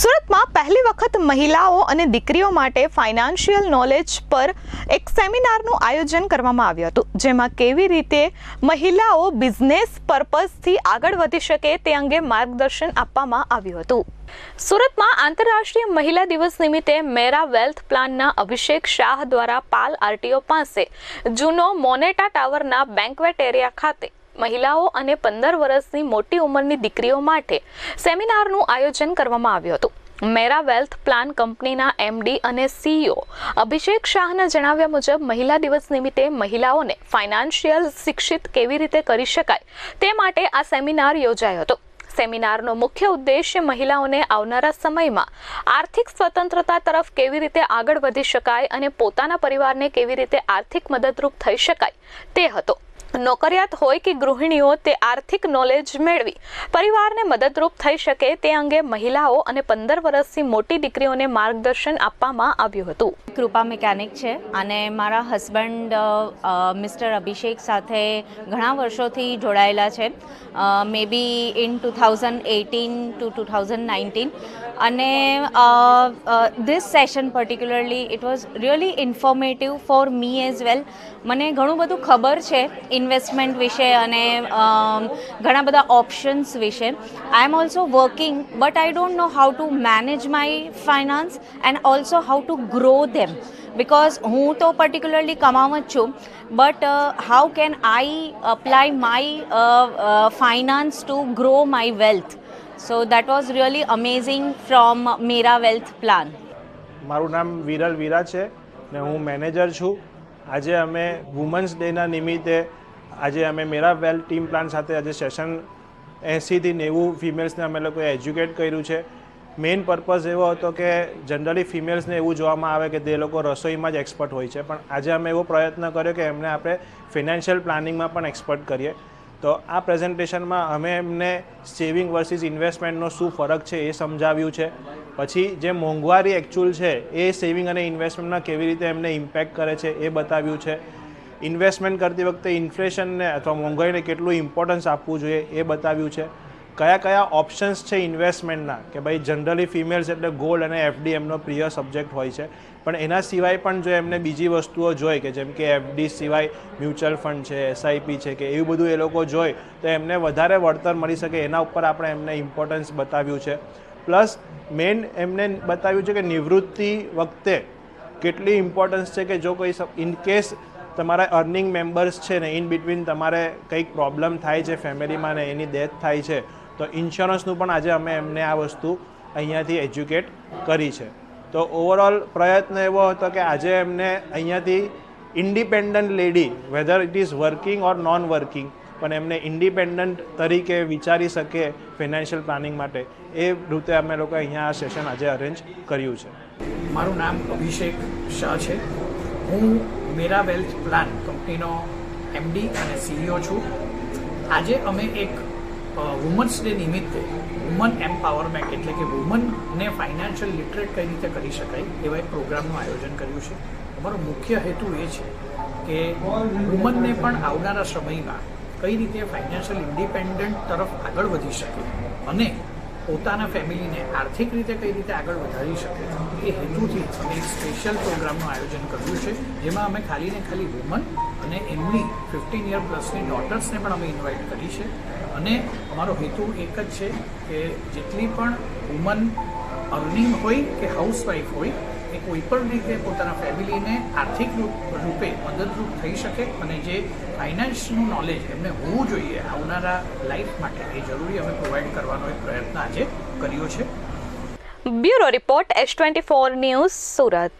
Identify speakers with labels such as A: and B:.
A: સુરતમાં પહેલી વખત મહિલાઓ અને દીકરીઓ માટે ફાઇનાન્શિયલ નોલેજ પર એક સેમિનારનું આયોજન કરવામાં આવ્યું હતું, જેમાં કેવી રીતે મહિલાઓ બિઝનેસ પર્પઝથી આગળ વધી શકે તે અંગે માર્ગદર્શન આપવામાં આવ્યું હતું. સુરતમાં આંતરરાષ્ટ્રીય મહિલા દિવસ નિમિત્તે મેરા વેલ્થ પ્લાનના અભિષેક શાહ દ્વારા પાલ આરટીઓ પાસે જૂનો મોનેટા ટાવરના બેન્કવેટ એરિયા ખાતે મહિલાઓ અને પંદર વર્ષની મોટી ઉંમરની દીકરીઓ માટે સેમિનારનું આયોજન કરવામાં આવ્યું હતું. મેરા વેલ્થ પ્લાન કંપનીના એમડી અને સીઈઓ અભિષેક શાહના જણાવ્યા મુજબ મહિલા દિવસ નિમિત્તે મહિલાઓને ફાઇનાન્શિયલ શિક્ષિત કેવી રીતે કરી શકાય તે માટે આ સેમિનાર યોજાયો હતો. સેમિનારનો મુખ્ય ઉદ્દેશ્ય મહિલાઓને આવનારા સમયમાં આર્થિક સ્વતંત્રતા તરફ કેવી રીતે આગળ વધી શકાય અને પોતાના પરિવારને કેવી રીતે આર્થિક મદદરૂપ થઈ શકાય તે હતો. નોકરિયાત હોય કે ગૃહિણીઓ, તે આર્થિક નોલેજ મેળવી. પરિવારને મદદરૂપ થઈ શકે તે અંગે મહિલાઓ અને પંદર વર્ષથી મોટી દીકરીઓને માર્ગદર્શન આપવામાં આવ્યું હતું.
B: કૃપા મિકેનિક છે અને મારા હસબન્ડ મિસ્ટર અભિષેક સાથે ઘણા વર્ષોથી જોડાયેલા છે. May be in two thousand eighteen two two thousand nineteen. અને this session particularly it was really informative for me as well મને ઘણું બધું ખબર છે ઇન્વેસ્ટમેન્ટ વિશે અને ઘણા બધા ઓપ્શન્સ વિશે. I am also working but I don't know how to manage my finance and also how to grow them because હું તો પર્ટિક્યુલરલી કમાવ જ છું. But how can I apply my finance to grow my wealth so that was really amazing from Mera wealth plan
C: મારું નામ વિરલ વીરા છે ને હું મેનેજર છું. આજે અમે વુમન્સ ડેના નિમિત્તે આજે અમે મેરા વેલ્થ ટીમ પ્લાન સાથે આજે સેશન એંસીથી નેવું ફિમેલ્સને અમે લોકોએ એજ્યુકેટ કર્યું છે. મેઇન પર્પઝ એવો હતો કે જનરલી ફિમેલ્સને એવું જોવામાં આવે કે તે લોકો રસોઈમાં જ એક્સપર્ટ હોય છે. પણ આજે અમે એવો પ્રયત્ન કર્યો કે એમને આપણે ફિનાન્શિયલ પ્લાનિંગમાં પણ એક્સપર્ટ કરીએ. તો આ પ્રેઝન્ટેશનમાં અમે એમને સેવિંગ વર્સિસ ઇન્વેસ્ટમેન્ટનો શું ફરક છે એ સમજાવ્યું છે. પછી જે મોંઘવારી એકચ્યુઅલ છે એ સેવિંગ અને ઇન્વેસ્ટમેન્ટના કેવી રીતે એમને ઇમ્પેક્ટ કરે છે એ બતાવ્યું છે. ઇન્વેસ્ટમેન્ટ કરતી વખતે ઇન્ફ્લેશનને અથવા મોંઘવારીને કેટલું ઇમ્પોર્ટન્સ આપવું જોઈએ એ બતાવ્યું છે. કયા કયા ઓપ્શન્સ છે ઇન્વેસ્ટમેન્ટના કે ભાઈ જનરલી ફિમેલ્સ એટલે ગોલ્ડ અને એફડી એમનો પ્રિય સબ્જેક્ટ હોય છે. પણ એના સિવાય પણ જો એમને બીજી વસ્તુઓ જોઈ કે જેમ કે એફડી સિવાય મ્યુચ્યુઅલ ફંડ છે એસઆઈપી છે કે એવું બધું એ લોકો જોઈ, તો એમને વધારે વળતર મળી શકે. એના ઉપર આપણે એમને ઇમ્પોર્ટન્સ બતાવ્યું છે. પ્લસ મેઇન એમને બતાવ્યું છે કે નિવૃત્તિ વખતે કેટલી ઇમ્પોર્ટન્સ છે કે જો કોઈ ઇન કેસ તમારા અર્નિંગ મેમ્બર્સ છે ને ઇન બિટવીન તમારે કંઈક પ્રોબ્લેમ થાય છે ફેમિલીમાં ને, એની ડેથ થાય છે તો ઇન્સ્યોરન્સનું પણ આજે અમે એમને આ વસ્તુ અહીંયાથી એજ્યુકેટ કરી છે. તો ઓવરઓલ પ્રયત્ન એવો હતો કે આજે એમને અહીંયાથી independent lady whether it is working or non working પણ એમને ઇન્ડિપેન્ડન્ટ તરીકે વિચારી શકે ફિનાન્શિયલ પ્લાનિંગ માટે. એ રીતે અમે લોકો અહીંયા આ સેશન આજે અરેન્જ કર્યું છે.
D: મારું નામ અભિષેક શાહ છે. હું મેરા વેલ્થ પ્લાન કંપનીનો એમડી અને સીઈઓ છું. આજે અમે એક વુમન્સ ડે નિમિત્તે વુમન એમ્પાવરમેન્ટ એટલે કે વુમનને ફાઇનાન્શિયલ લિટરેટ કઈ રીતે કરી શકાય એવા એક પ્રોગ્રામનું આયોજન કર્યું છે. અમારો મુખ્ય હેતુ એ છે કે વુમનને પણ આવનારા સમયમાં કઈ રીતે ફાઇનાન્શિયલ ઇન્ડિપેન્ડન્ટ તરફ આગળ વધી શકે અને પોતાના ફેમિલીને આર્થિક રીતે કઈ રીતે આગળ વધારી શકે એ હેતુથી અમે એક સ્પેશિયલ પ્રોગ્રામનું આયોજન કર્યું છે, જેમાં અમે ખાલી ને ખાલી વુમન અને એમની ફિફ્ટીન યર પ્લસની ડોટર્સને પણ અમે ઇન્વાઇટ કરી છે. અને અમારો હેતુ એક જ છે કે જેટલી પણ વુમન અર્નિંગ હોય કે હાઉસવાઈફ હોય, એ કોઈ પણ રીતે પોતાના ફેમિલીને આર્થિક રૂપે મદદરૂપ થઈ શકે અને જે ફાઇનાન્સનું નોલેજ એમને હોવું જોઈએ આવનારા લાઈફ માટે એ જરૂરી અમે પ્રોવાઈડ કરવાનો એક પ્રયત્ન આજે કર્યો છે.
A: Bureau report S twenty four news Surat.